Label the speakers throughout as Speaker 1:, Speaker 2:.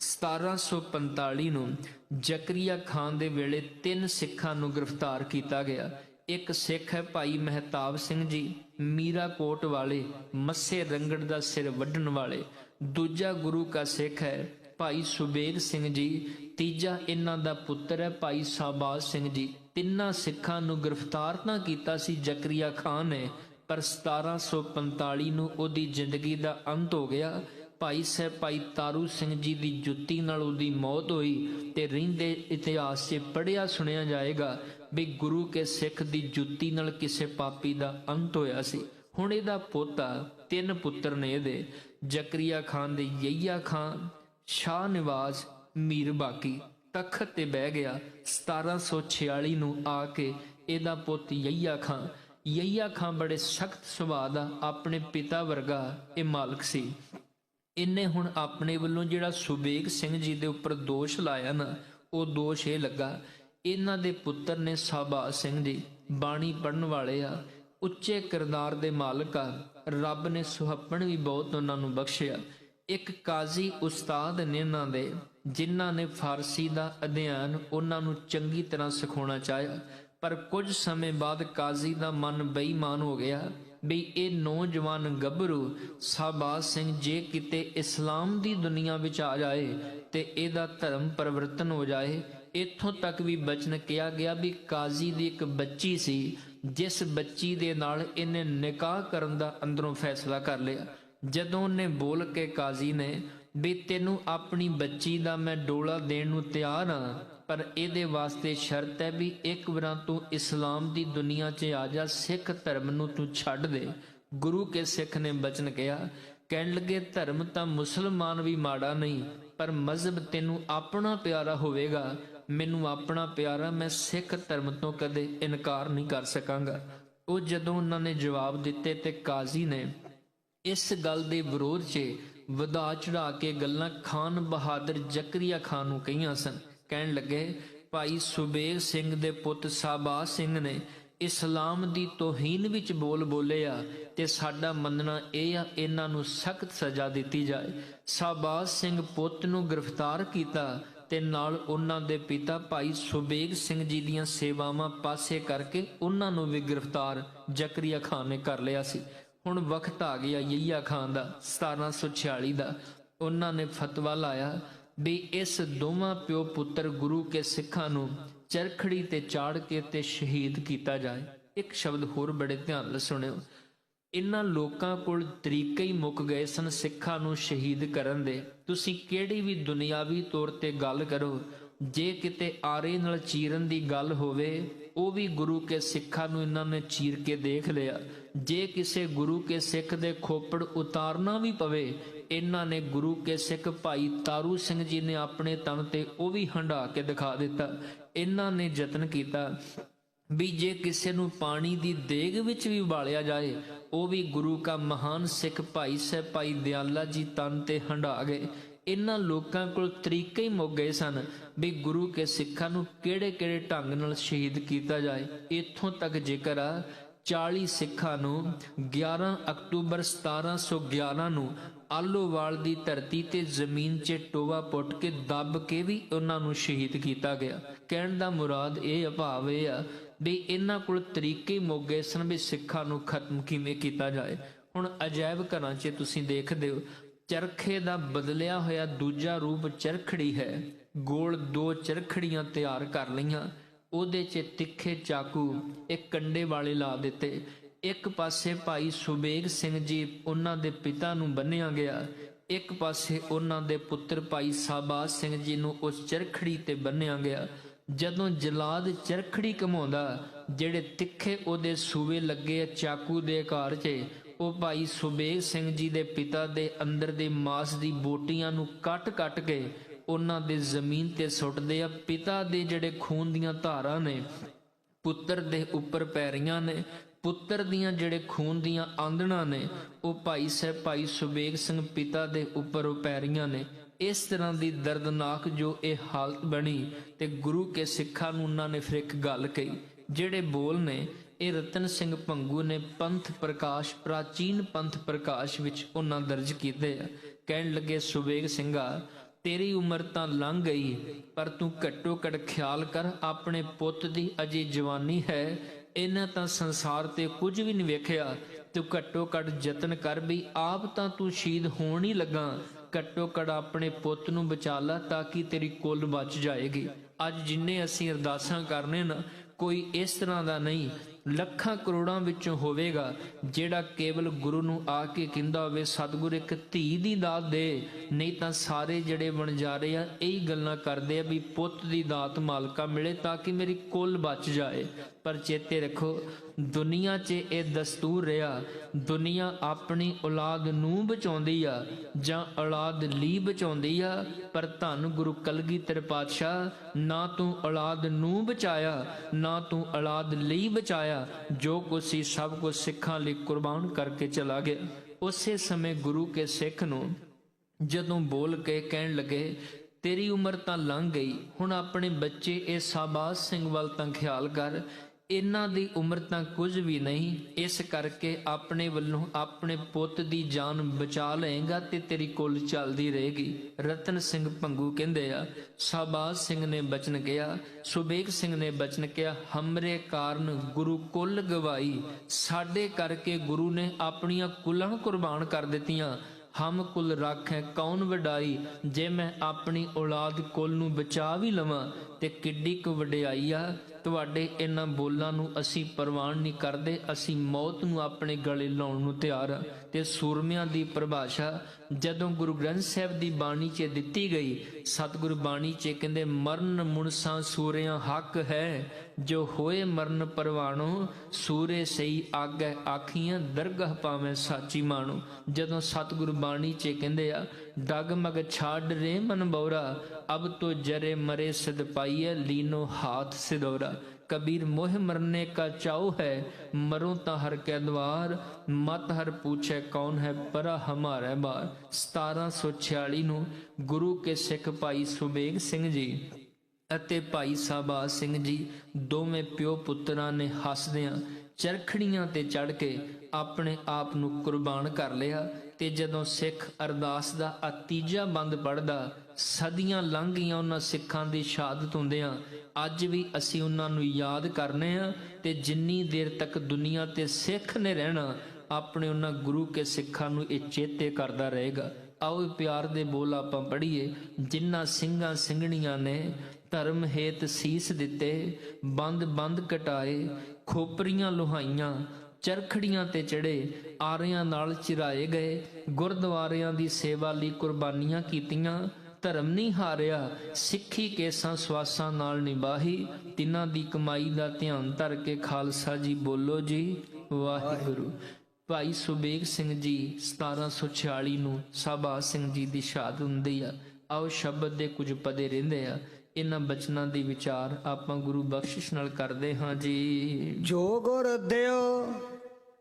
Speaker 1: 1745 ਨੂੰ ਜ਼ਕਰੀਆ ਖਾਨ ਦੇ ਵੇਲੇ ਤਿੰਨ ਸਿੱਖਾਂ ਨੂੰ ਗ੍ਰਿਫਤਾਰ ਕੀਤਾ ਗਿਆ। ਇੱਕ ਸਿੱਖ ਹੈ ਭਾਈ ਮਹਿਤਾਬ ਸਿੰਘ ਜੀ, ਮੀਰਾ ਕੋਟ ਵਾਲੇ, ਮੱਸੇ ਰੰਗੜ ਦਾ ਸਿਰ ਵੱਢਣ ਵਾਲੇ। ਦੂਜਾ ਗੁਰੂ ਕਾ ਸਿੱਖ ਹੈ ਭਾਈ ਸੁਬੇਗ ਸਿੰਘ ਜੀ, ਤੀਜਾ ਇਹਨਾਂ ਦਾ ਪੁੱਤਰ ਹੈ ਭਾਈ ਸਾਬਾਜ਼ ਸਿੰਘ ਜੀ। ਤਿੰਨਾਂ ਸਿੱਖਾਂ ਨੂੰ ਗ੍ਰਿਫਤਾਰ ਤਾਂ ਕੀਤਾ ਸੀ ਜ਼ਕਰੀਆ ਖਾਨ ਨੇ, ਪਰ 1745 ਨੂੰ ਉਹਦੀ ਜ਼ਿੰਦਗੀ ਦਾ ਅੰਤ ਹੋ ਗਿਆ। ਭਾਈ ਸਾਹਿਬ ਭਾਈ ਤਾਰੂ ਸਿੰਘ ਜੀ ਦੀ ਜੁੱਤੀ ਨਾਲ ਉਹਦੀ ਮੌਤ ਹੋਈ ਤੇ ਰਹਿੰਦੇ ਇਤਿਹਾਸ 'ਚ ਪੜਿਆ ਸੁਣਿਆ ਜਾਏਗਾ ਵੀ ਗੁਰੂ ਕੇ ਸਿੱਖ ਦੀ ਜੁੱਤੀ ਨਾਲ ਕਿਸੇ ਪਾਪੀ ਦਾ ਅੰਤ ਹੋਇਆ ਸੀ। ਹੁਣ ਇਹਦਾ ਪੋਤਾ ਤਿੰਨ ਪੁੱਤਰ ਨੇ ਇਹਦੇ, ਜ਼ਕਰੀਆ ਖਾਨ ਦੇ ਯਈਆ ਖਾਨ, ਸ਼ਾਹ ਨਿਵਾਜ਼ ਮੀਰ ਬਾਕੀ। ਤਖਤ ਤੇ ਬਹਿ ਗਿਆ 1746 ਨੂੰ ਆ ਕੇ ਇਹਦਾ ਪੁੱਤ ਯਈਆ ਖਾਨ। ਯਈਆ ਖਾਨ ਬੜੇ ਸਖਤ ਸੁਭਾਅ ਦਾ ਆਪਣੇ ਪਿਤਾ ਵਰਗਾ ਇਹ ਮਾਲਕ ਸੀ। ਇਹਨੇ ਹੁਣ ਆਪਣੇ ਵੱਲੋਂ ਜਿਹੜਾ ਸੁਬੇਗ ਸਿੰਘ ਜੀ ਦੇ ਉੱਪਰ ਦੋਸ਼ ਲਾਇਆ ਨਾ, ਉਹ ਦੋਸ਼ ਇਹ ਲੱਗਾ, ਇਹਨਾਂ ਦੇ ਪੁੱਤਰ ਨੇ ਸਾਬਾ ਸਿੰਘ ਜੀ ਬਾਣੀ ਪੜਨ ਵਾਲੇ ਆ, ਉੱਚੇ ਕਿਰਦਾਰ ਦੇ ਮਾਲਕ ਆ, ਰੱਬ ਨੇ ਸੁਹੱਪਣ ਵੀ ਬਹੁਤ ਉਹਨਾਂ ਨੂੰ ਬਖਸ਼ਿਆ। ਇੱਕ ਕਾਜ਼ੀ ਉਸਤਾਦ ਨੇ ਇਹਨਾਂ ਦੇ, ਜਿਨ੍ਹਾਂ ਨੇ ਫਾਰਸੀ ਦਾ ਅਧਿਐਨ ਉਹਨਾਂ ਨੂੰ ਚੰਗੀ ਤਰ੍ਹਾਂ ਸਿਖਾਉਣਾ ਚਾਹਿਆ, ਪਰ ਕੁਝ ਸਮੇਂ ਬਾਅਦ ਕਾਜ਼ੀ ਦਾ ਮਨ ਬੇਈਮਾਨ ਹੋ ਗਿਆ ਬਈ ਇਹ ਨੌਜਵਾਨ ਗੱਭਰੂ ਸਾਬਾਜ਼ ਸਿੰਘ ਜੇ ਕਿਤੇ ਇਸਲਾਮ ਦੀ ਦੁਨੀਆ ਵਿੱਚ ਆ ਜਾਏ ਤੇ ਇਹਦਾ ਧਰਮ ਪਰਿਵਰਤਨ ਹੋ ਜਾਏ, ਇੱਥੋਂ ਤੱਕ ਵੀ ਬਚਨ ਕਿਹਾ ਗਿਆ ਵੀ ਕਾਜ਼ੀ ਦੀ ਇੱਕ ਬੱਚੀ ਸੀ, ਜਿਸ ਬੱਚੀ ਦੇ ਨਾਲ ਇਹਨੇ ਨਿਕਾਹ ਕਰਨ ਦਾ ਅੰਦਰੋਂ ਫੈਸਲਾ ਕਰ ਲਿਆ। ਜਦੋਂ ਉਹਨੇ ਬੋਲ ਕੇ ਕਾਜ਼ੀ ਨੇ ਵੀ ਤੈਨੂੰ ਆਪਣੀ ਬੱਚੀ ਦਾ ਮੈਂ ਡੋਲਾ ਦੇਣ ਨੂੰ ਤਿਆਰ ਹਾਂ ਪਰ ਇਹਦੇ ਵਾਸਤੇ ਸ਼ਰਤ ਹੈ ਵੀ ਇੱਕ ਵਾਰਾਂ ਤੂੰ ਇਸਲਾਮ ਦੀ ਦੁਨੀਆ 'ਚ ਆ ਜਾ, ਸਿੱਖ ਧਰਮ ਨੂੰ ਤੂੰ ਛੱਡ ਦੇ। ਗੁਰੂ ਕੇ ਸਿੱਖ ਨੇ ਬਚਨ ਕਿਹਾ, ਕਹਿਣ ਲੱਗੇ, ਧਰਮ ਤਾਂ ਮੁਸਲਮਾਨ ਵੀ ਮਾੜਾ ਨਹੀਂ, ਪਰ ਮਜ਼ਹਬ ਤੈਨੂੰ ਆਪਣਾ ਪਿਆਰਾ ਹੋਵੇਗਾ। ਮੈਨੂੰ ਆਪਣਾ ਪਿਆਰਾ ਮੈਂ ਸਿੱਖ ਧਰਮ ਤੋਂ ਕਦੇ ਇਨਕਾਰ ਨਹੀਂ ਕਰ ਸਕਾਂਗਾ। ਉਹ ਜਦੋਂ ਉਹਨਾਂ ਨੇ ਜਵਾਬ ਦਿੱਤੇ ਤੇ ਕਾਜ਼ੀ ਨੇ ਇਸ ਗੱਲ ਦੇ ਵਿਰੋਧ 'ਚ ਵਧਾ ਚੜਾ ਕੇ ਗੱਲਾਂ ਖਾਨ ਬਹਾਦਰ ਜ਼ਕਰੀਆ ਖਾਨ ਨੂੰ ਕਹੀਆਂ ਸਨ। ਕਹਿਣ ਲੱਗੇ, ਭਾਈ ਸੁਬੇਗ ਸਿੰਘ ਦੇ ਪੁੱਤ ਸਾਬਾਜ਼ ਸਿੰਘ ਨੇ ਇਸਲਾਮ ਦੀ ਤੋਹੀਨ ਵਿੱਚ ਬੋਲ ਬੋਲੇ ਆ ਤੇ ਸਾਡਾ ਮੰਨਣਾ ਇਹ ਆ, ਇਹਨਾਂ ਨੂੰ ਸਖਤ ਸਜ਼ਾ ਦਿੱਤੀ ਜਾਏ। ਸਾਬਾਜ਼ ਸਿੰਘ ਪੁੱਤ ਨੂੰ ਗ੍ਰਿਫਤਾਰ ਕੀਤਾ ਤੇ ਨਾਲ ਉਹਨਾਂ ਦੇ ਪਿਤਾ ਭਾਈ ਸੁਬੇਗ ਸਿੰਘ ਜੀ ਦੀਆਂ ਸੇਵਾਵਾਂ ਪਾਸੇ ਕਰਕੇ ਉਹਨਾਂ ਨੂੰ ਵੀ ਗ੍ਰਿਫਤਾਰ ਜ਼ਕਰੀਆ ਖਾਨ ਨੇ ਕਰ ਲਿਆ ਸੀ। ਹੁਣ ਵਕਤ ਆ ਗਿਆ ਯਹੀਆ ਖਾਨ ਦਾ 1746 ਦਾ। ਉਹਨਾਂ ਨੇ ਫਤਵਾ ਲਾਇਆ ਵੀ ਇਸ ਦੋਵਾਂ ਪਿਓ ਪੁੱਤਰ ਗੁਰੂ ਕੇ ਸਿੱਖਾਂ ਨੂੰ ਚਰਖੜੀ ਤੇ ਚਾੜ ਕੇ ਤੇ ਸ਼ਹੀਦ ਕੀਤਾ ਜਾਏ। ਇੱਕ ਸ਼ਬਦ ਹੋਰ ਬੜੇ ਧਿਆਨ ਨਾਲ ਸੁਣਿਓ। ਇਨ੍ਹਾਂ ਲੋਕਾਂ ਕੋਲ ਤਰੀਕੇ ਹੀ ਮੁੱਕ ਗਏ ਸਨ ਸਿੱਖਾਂ ਨੂੰ ਸ਼ਹੀਦ ਕਰਨ ਦੇ। ਤੁਸੀਂ ਕਿਹੜੀ ਵੀ ਦੁਨਿਆਵੀ ਤੌਰ ਤੇ ਗੱਲ ਕਰੋ, ਜੇ ਕਿਤੇ ਆਰੇ ਨਾਲ ਚੀਰਨ ਦੀ ਗੱਲ ਹੋਵੇ, ਉਹ ਵੀ ਗੁਰੂ ਕੇ ਸਿੱਖਾਂ ਨੂੰ ਇਹਨਾਂ ਨੇ ਚੀਰ ਕੇ ਦੇਖ ਲਿਆ। ਜੇ ਕਿਸੇ ਗੁਰੂ ਕੇ ਸਿੱਖ ਦੇ ਖੋਪੜ ਉਤਾਰਨਾ ਵੀ ਪਵੇ ਇਹਨਾਂ ਨੇ ਗੁਰੂ ਕੇ ਸਿੱਖ ਭਾਈ ਤਾਰੂ ਸਿੰਘ ਜੀ ਨੇ ਆਪਣੇ ਤਨ ਤੇ ਉਹ ਵੀ ਹੰਡਾ ਕੇ ਦਿਖਾ ਦਿੱਤਾ। ਇਹਨਾਂ ਨੇ ਯਤਨ ਕੀਤਾ ਵੀ ਜੇ ਕਿਸੇ ਨੂੰ ਪਾਣੀ ਦੀ ਦੇਗ ਵਿੱਚ ਵੀ ਉਬਾਲਿਆ ਜਾਏ, ਉਹ ਵੀ ਗੁਰੂ ਕਾ ਮਹਾਨ ਸਿੱਖ ਭਾਈ ਸਾਹਿਬ ਭਾਈ ਦਿਆਲਾ ਜੀ ਤਨ ਤੇ ਹੰਡਾ ਗਏ। ਇਹਨਾਂ ਲੋਕਾਂ ਕੋਲ ਤਰੀਕੇ ਹੀ ਮੁੱਕ ਗਏ ਸਨ ਵੀ ਗੁਰੂ ਕੇ ਸਿੱਖਾਂ ਨੂੰ ਕਿਹੜੇ-ਕਿਹੜੇ ਢੰਗ ਨਾਲ ਸ਼ਹੀਦ ਕੀਤਾ ਜਾਏ। ਇੱਥੋਂ ਤੱਕ ਜ਼ਿਕਰ ਆ 40 ਸਿੱਖਾਂ ਨੂੰ 11 ਅਕਤੂਬਰ 1711 ਨੂੰ ਆਲੋਵਾਲ ਦੀ ਧਰਤੀ ਤੇ ਜ਼ਮੀਨ 'ਚ ਟੋਵਾ ਪੁੱਟ ਕੇ ਦੱਬ ਕੇ ਵੀ ਉਹਨਾਂ ਨੂੰ ਸ਼ਹੀਦ ਕੀਤਾ ਗਿਆ। ਕਹਿਣ ਦਾ ਮੁਰਾਦ ਇਹ ਭਾਵ ਇਹ ਆ ਵੀ ਇਹਨਾਂ ਕੋਲ ਤਰੀਕੇ ਮੁੱਕ ਸਨ ਵੀ ਸਿੱਖਾਂ ਨੂੰ ਖਤਮ ਕਿਵੇਂ ਕੀਤਾ ਜਾਏ। ਹੁਣ ਅਜਾਇਬ ਘਰਾਂ 'ਚ ਤੁਸੀਂ ਦੇਖਦੇ ਹੋ, ਚਰਖੇ ਦਾ ਬਦਲਿਆ ਹੋਇਆ ਦੂਜਾ ਰੂਪ ਚਰਖੜੀ ਹੈ। ਗੋਲ ਦੋ ਚਰਖੜੀਆਂ ਤਿਆਰ ਕਰ ਲਈਆਂ, ਉਹਦੇ 'ਚ ਤਿੱਖੇ ਚਾਕੂ ਇੱਕ ਕੰਡੇ ਵਾਲੇ ਲਾ ਦਿੱਤੇ। ਇੱਕ ਪਾਸੇ ਭਾਈ ਸੁਬੇਗ ਸਿੰਘ ਜੀ ਉਹਨਾਂ ਦੇ ਪਿਤਾ ਨੂੰ ਬੰਨਿਆ ਗਿਆ, ਇੱਕ ਪਾਸੇ ਉਹਨਾਂ ਦੇ ਪੁੱਤਰ ਭਾਈ ਸਾਬਾਜ਼ ਸਿੰਘ ਜੀ ਨੂੰ ਉਸ ਚਰਖੜੀ ਤੇ ਬੰਨਿਆ ਗਿਆ। ਜਦੋਂ ਜਲਾਦ ਚਰਖੜੀ ਕਮਾਉਂਦਾ ਜਿਹੜੇ ਤਿੱਖੇ ਉਹਦੇ ਸੂਵੇ ਲੱਗੇ ਚਾਕੂ ਦੇ ਆਕਾਰ 'ਚ, ਉਹ ਭਾਈ ਸੁਬੇਗ ਸਿੰਘ ਜੀ ਦੇ ਪਿਤਾ ਦੇ ਅੰਦਰ ਦੇ ਮਾਸ ਦੀ ਬੋਟੀਆਂ ਨੂੰ ਕੱਟ-ਕੱਟ ਕੇ ਉਹਨਾਂ ਦੇ ਜ਼ਮੀਨ ਤੇ ਸੁੱਟਦੇ ਆ। ਪਿਤਾ ਦੇ ਜਿਹੜੇ ਖੂਨ ਦੀਆਂ ਧਾਰਾਂ ਨੇ, ਪੁੱਤਰ ਦੇ ਉੱਪਰ ਪੈ ਰਹੀਆਂ ਨੇ ਪੁੱਤਰ ਦੀਆਂ ਜਿਹੜੇ ਖੂਨ ਦੀਆਂ ਆਂਦਣਾ ਨੇ, ਉਹ ਭਾਈ ਸਾਹਿਬ ਭਾਈ ਸੁਬੇਗ ਸਿੰਘ ਪਿਤਾ ਦੇ ਉੱਪਰ ਉਹ ਨੇ। ਇਸ ਤਰ੍ਹਾਂ ਦੀ ਦਰਦਨਾਕ ਜੋ ਇਹ ਹਾਲਤ ਬਣੀ ਤੇ ਗੁਰੂ ਕੇ ਸਿੱਖਾਂ ਨੂੰ ਉਹਨਾਂ ਨੇ ਫਿਰ ਇੱਕ ਗੱਲ ਕਹੀ, ਜਿਹੜੇ ਬੋਲ ਨੇ, ਇਹ ਰਤਨ ਸਿੰਘ ਪੰਗੂ ਨੇ ਪੰਥ ਪ੍ਰਕਾਸ਼, ਪ੍ਰਾਚੀਨ ਪੰਥ ਪ੍ਰਕਾਸ਼ ਵਿੱਚ ਉਹਨਾਂ ਦਰਜ ਕੀਤੇ ਆ। ਕਹਿਣ ਲੱਗੇ, ਸੁਬੇਗ ਸਿੰਘਾ, ਤੇਰੀ ਉਮਰ ਤਾਂ ਲੰਘ ਗਈ, ਪਰ ਤੂੰ ਘੱਟੋ ਘੱਟ ਖਿਆਲ ਕਰ, ਆਪਣੇ ਪੁੱਤ ਦੀ ਅਜੇ ਜਵਾਨੀ ਹੈ ਇਹਨਾਂ ਤਾਂ ਸੰਸਾਰ ਤੇ ਕੁਝ ਵੀ ਨਹੀਂ ਵੇਖਿਆ। ਤੂੰ ਘੱਟੋ ਘੱਟ ਯਤਨ ਕਰ ਵੀ ਆਪ ਤਾਂ ਤੂੰ ਸ਼ਹੀਦ ਹੋਣ ਹੀ ਲੱਗਾ। ਘੱਟੋ ਘੱਟ ਆਪਣੇ ਪੁੱਤ ਨੂੰ ਬਚਾ ਲਾ ਤਾਂ ਕਿ ਤੇਰੀ ਕੁੱਲ ਬਚ ਜਾਏਗੀ। ਅੱਜ ਜਿੰਨੇ ਅਸੀਂ ਅਰਦਾਸਾਂ ਕਰਨੇ ਨਾ ਕੋਈ ਇਸ ਤਰ੍ਹਾਂ ਦਾ ਨਹੀਂ। ਲੱਖਾਂ ਕਰੋੜਾਂ ਵਿੱਚੋਂ ਹੋਵੇਗਾ, ਜਿਹੜਾ ਕੇਵਲ ਗੁਰੂ ਨੂੰ ਆ ਕੇ ਕਹਿੰਦਾ ਹੋਵੇ, ਸਤਿਗੁਰ ਇੱਕ ਧੀ ਦੀ ਦਾਤ ਦੇ, ਨਹੀਂ ਤਾਂ ਸਾਰੇ ਜਿਹੜੇ ਵਣਜਾਰੇ ਆ, ਇਹੀ ਗੱਲਾਂ ਕਰਦੇ ਆ ਵੀ ਪੁੱਤ ਦੀ ਦਾਤ ਮਾਲਕਾ ਮਿਲੇ ਤਾਂ ਕਿ ਮੇਰੀ ਕੁੱਲ ਬਚ ਜਾਏ। ਪਰ ਚੇਤੇ ਰੱਖੋ, ਦੁਨੀਆ 'ਚ ਇਹ ਦਸਤੂਰ ਰਿਹਾ, ਦੁਨੀਆ ਆਪਣੀ ਔਲਾਦ ਨੂੰ ਬਚਾਉਂਦੀ ਆ, ਜਾਂ ਔਲਾਦ ਲਈ ਬਚਾਉਂਦੀ ਆ, ਪਰ ਧੰਨ ਗੁਰੂ ਕਲਗੀਧਰ ਪਾਤਸ਼ਾਹ, ਨਾ ਤੂੰ ਔਲਾਦ ਨੂੰ ਬਚਾਇਆ, ਨਾ ਤੂੰ ਔਲਾਦ ਲਈ ਬਚਾਇਆ। ਜੋ ਕੁਛ ਸੀ ਸਭ ਕੁਝ ਸਿੱਖਾਂ ਲਈ ਕੁਰਬਾਨ ਕਰਕੇ ਚਲਾ ਗਿਆ। ਉਸੇ ਸਮੇਂ ਗੁਰੂ ਕੇ ਸਿੱਖ ਨੂੰ ਜਦੋਂ ਬੋਲ ਕੇ ਕਹਿਣ ਲੱਗੇ, ਤੇਰੀ ਉਮਰ ਤਾਂ ਲੰਘ ਗਈ, ਹੁਣ ਆਪਣੇ ਬੱਚੇ ਇਹ ਸਾਬਾਜ਼ ਸਿੰਘ ਵੱਲ ਤਾਂ ਖਿਆਲ ਕਰ ਇਹਨਾਂ ਦੀ ਉਮਰ ਤਾਂ ਕੁਝ ਵੀ ਨਹੀਂ, ਇਸ ਕਰਕੇ ਆਪਣੇ ਵੱਲੋਂ ਆਪਣੇ ਪੁੱਤ ਦੀ ਜਾਨ ਬਚਾ ਲਏਗਾ ਤੇ ਤੇਰੀ ਕੁੱਲ ਚੱਲਦੀ ਰਹੇਗੀ। ਰਤਨ ਸਿੰਘ ਪੰਗੂ ਕਹਿੰਦੇ ਆ ਸਾਬਾਜ਼ ਸਿੰਘ ਨੇ ਬਚਨ ਕਿਹਾ ਸੁਬੇਗ ਸਿੰਘ ਨੇ ਬਚਨ ਕਿਹਾ, ਹਮਰੇ ਕਾਰਨ ਗੁਰੂ ਕੁੱਲ ਗਵਾਈ, ਸਾਡੇ ਕਰਕੇ ਗੁਰੂ ਨੇ ਆਪਣੀਆਂ ਕੁੱਲਾਂ ਕੁਰਬਾਨ ਕਰ ਦਿੱਤੀਆਂ। ਹਮ ਕੁਲ ਰਾਖੈ, ਕੌਣ ਵਡਾਈ? ਜੇ ਮੈਂ ਆਪਣੀ ਔਲਾਦ ਕੁੱਲ ਨੂੰ ਬਚਾ ਵੀ ਲਵਾਂ, ਤੇ ਕਿੱਡੀ ਕੁ ਵਡਿਆਈ ਆ। ਤੁਹਾਡੇ ਇਹਨਾਂ ਬੋਲਾਂ ਨੂੰ ਅਸੀਂ ਪ੍ਰਵਾਨ ਨਹੀਂ ਕਰਦੇ, ਅਸੀਂ ਮੌਤ ਨੂੰ ਆਪਣੇ ਗਲੇ ਲਾਉਣ ਨੂੰ ਤਿਆਰ ਆ ਤੇ ਸੂਰਮਿਆਂ ਦੀ ਪਰਿਭਾਸ਼ਾ ਜਦੋਂ ਗੁਰੂ ਗ੍ਰੰਥ ਸਾਹਿਬ ਦੀ ਬਾਣੀ 'ਚ ਦਿੱਤੀ ਗਈ ਸਤਿਗੁਰੂ ਬਾਣੀ 'ਚ ਕਹਿੰਦੇ, ਮਰਨ ਮੁਨਸਾਂ ਸੂਰਿਆਂ ਹੱਕ ਹੈ, ਜੋ ਹੋਏ ਮਰਨ ਪਰਵਾਣੋ, ਸੂਰੇ ਸਈ ਆਗੈ ਆਖੀਆਂ, ਦਰਗਹ ਪਾਵੇਂ ਸਾਚੀ ਮਾਣੋ। ਜਦੋਂ ਸਤਿਗੁਰ ਬਾਣੀ 'ਚ ਕਹਿੰਦੇ ਆ, ਡਗਮਗ ਛਾੜ ਰੇ ਮਨ ਬੌਰਾ, ਅਬ ਤੋ ਜਰੇ ਮਰੇ ਸਿਧ ਪਾਈਏ ਲੀਨੋ ਹਾਥ ਸਿਦੋਰਾ ਕਬੀਰ ਮੋਹ ਮਰਨੇ ਕਾ ਚਾਉ ਹੈ, ਮਰੋ ਤਾਂ ਹਰ ਕੈ ਦਵਾਰ, ਮਤ ਹਰ ਪੁੱਛੇ ਕੌਣ ਹੈ ਪਰਾ ਹਮਾਰੇ ਬਾਰ। 1746 ਨੂੰ ਗੁਰੂ ਕੇ ਸਿੱਖ ਭਾਈ ਸੁਬੇਗ ਸਿੰਘ ਜੀ ਅਤੇ ਭਾਈ ਸਾਹਿਬਾ ਸਿੰਘ ਜੀ ਦੋਵੇਂ ਪਿਓ ਪੁੱਤਰਾਂ ਨੇ ਹੱਸਦਿਆਂ ਚਰਖੜੀਆਂ ਤੇ ਚੜ ਕੇ ਆਪਣੇ ਆਪ ਨੂੰ ਕੁਰਬਾਨ ਕਰ ਲਿਆ। ਤੇ ਜਦੋਂ ਸਿੱਖ ਅਰਦਾਸ ਦਾ ਆ ਤੀਜਾ ਬੰਦ ਪੜਦਾ ਸਦੀਆਂ ਲੰਘ ਗਈਆਂ ਉਹਨਾਂ ਸਿੱਖਾਂ ਦੀ ਸ਼ਹਾਦਤ ਹੁੰਦਿਆਂ। ਅੱਜ ਵੀ ਅਸੀਂ ਉਹਨਾਂ ਨੂੰ ਯਾਦ ਕਰਨੇ ਆ ਤੇ ਜਿੰਨੀ ਦੇਰ ਤੱਕ ਦੁਨੀਆ ਤੇ ਸਿੱਖ ਨੇ ਰਹਿਣਾ, ਆਪਣੇ ਉਹਨਾਂ ਗੁਰੂ ਕੇ ਸਿੱਖਾਂ ਨੂੰ ਇਹ ਚੇਤੇ ਕਰਦਾ ਰਹੇਗਾ। ਆਓ ਪਿਆਰ ਦੇ ਬੋਲ ਆਪਾਂ ਪੜ੍ਹੀਏ। ਜਿਨ੍ਹਾਂ ਸਿੰਘਾਂ ਸਿੰਘਣੀਆਂ ਨੇ, ਧਰਮ ਹੇਤ ਸੀਸ ਦਿੱਤੇ, ਬੰਦ ਬੰਦ ਕਟਾਏ, ਖੋਪਰੀਆਂ ਲੁਹਾਈਆਂ ਚਰਖੜੀਆਂ ਤੇ ਚੜੇ ਆਰਿਆਂ ਨਾਲ ਚਿਰਾਏ ਗਏ। ਗੁਰਦੁਆਰਿਆਂ ਦੀ ਸੇਵਾ ਲਈ ਕੁਰਬਾਨੀਆਂ ਕੀਤੀਆਂ। ਧਰਮ ਨਹੀਂ ਹਾਰਿਆ, ਸਿੱਖੀ ਕੇਸਾਂ ਸਵਾਸਾਂ ਨਾਲ ਨਿਭਾਹੀ। ਤਿਨਾਂ ਦੀ ਕਮਾਈ ਦਾ ਧਿਆਨ ਧਰ ਕੇ ਖਾਲਸਾ ਜੀ ਬੋਲੋ ਜੀ, ਵਾਹਿਗੁਰੂ। ਭਾਈ ਸੁਬੇਗ ਸਿੰਘ ਜੀ 1746 ਨੂੰ ਸਾਬਾ ਸਿੰਘ ਜੀ ਦੀ ਸ਼ਹਾਦਤ ਹੁੰਦੀ ਆ। ਆਓ ਸ਼ਬਦ ਦੇ ਕੁਝ ਪਦੇ ਰਹਿੰਦੇ ਆ। ਇਹਨਾਂ ਬਚਨਾਂ ਦੀ ਵਿਚਾਰ ਆਪਾਂ ਗੁਰੂ ਬਖਸ਼ਿਸ਼ ਨਾਲ ਕਰਦੇ ਹਾਂ ਜੀ।
Speaker 2: ਜੋ ਗੁਰ ਦਿਓ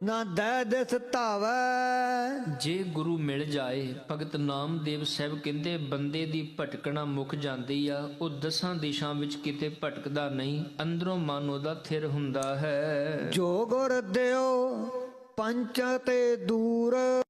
Speaker 2: ਨਾ ਦੈ ਦਿਸ ਧਾਵੈ।
Speaker 1: ਜੇ ਗੁਰੂ ਮਿਲ ਜਾਏ ਭਗਤ ਨਾਮਦੇਵ ਸਾਹਿਬ ਕਹਿੰਦੇ ਬੰਦੇ ਦੀ ਭਟਕਣਾ ਮੁੱਕ ਜਾਂਦੀ ਆ ਉਹ ਦਸਾਂ ਦਿਸ਼ਾ ਵਿੱਚ ਕਿਤੇ ਭਟਕਦਾ ਨਹੀਂ ਅੰਦਰੋਂ ਮਨ ਉਹਦਾ ਥਿਰ ਹੁੰਦਾ ਹੈ।
Speaker 2: ਜੋ ਗੁਰ ਦਿਓ ਪੰਚ ਤੇ ਦੂਰ।